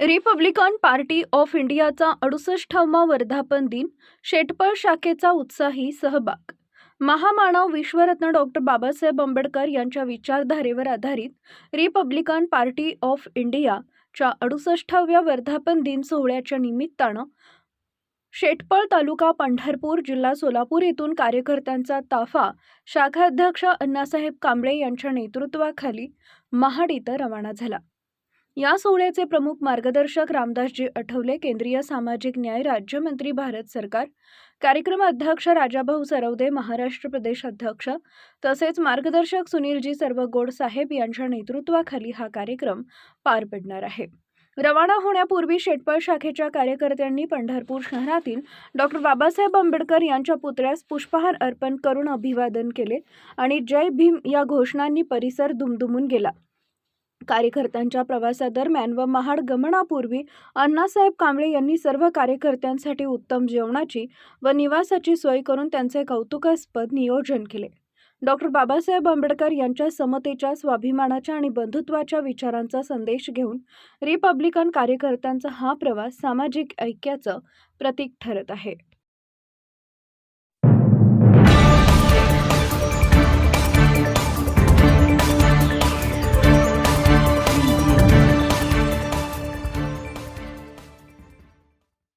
Republican party of इंडियाचा अडुसष्टावा वर्धापन दिन शेटपळ शाखेचा उत्साही सहभाग. महामानव विश्वरत्न डॉक्टर बाबासाहेब आंबेडकर यांच्या विचारधारेवर आधारित रिपब्लिकन पार्टी ऑफ इंडियाच्या अडुसष्टाव्या वर्धापन दिन सोहळ्याच्या निमित्तानं शेटपळ तालुका पंढरपूर जिल्हा सोलापूर येथून कार्यकर्त्यांचा ताफा शाखाध्यक्ष अण्णासाहेब कांबळे यांच्या नेतृत्वाखाली महाड इथं रवाना झाला. या सोहळ्याचे प्रमुख मार्गदर्शक रामदासजी आठवले केंद्रीय सामाजिक न्याय राज्यमंत्री भारत सरकार. कार्यक्रम अध्यक्ष राजाभाऊ सरवदे महाराष्ट्र प्रदेश अध्यक्ष तसेच मार्गदर्शक सुनीलजी सर्वगोड साहेब यांच्या नेतृत्वाखाली हा कार्यक्रम पार पडणार आहे. रवाना होण्यापूर्वी शेटपळ शाखेच्या कार्यकर्त्यांनी पंढरपूर शहरातील डॉक्टर बाबासाहेब आंबेडकर यांच्या पुतळ्यास पुष्पहार अर्पण करून अभिवादन केले आणि जय भीम या घोषणांनी परिसर दुमदुमून गेला. कार्यकर्त्यांच्या प्रवासादरम्यान व महाड गमनापूर्वी अण्णासाहेब कांबळे यांनी सर्व कार्यकर्त्यांसाठी उत्तम जेवणाची व निवासाची सोय करून त्यांचे कौतुकास्पद नियोजन केले. डॉक्टर बाबासाहेब आंबेडकर यांच्या समतेच्या स्वाभिमानाच्या आणि बंधुत्वाच्या विचारांचा संदेश घेऊन रिपब्लिकन कार्यकर्त्यांचा हा प्रवास सामाजिक ऐक्याचं प्रतीक ठरत आहे.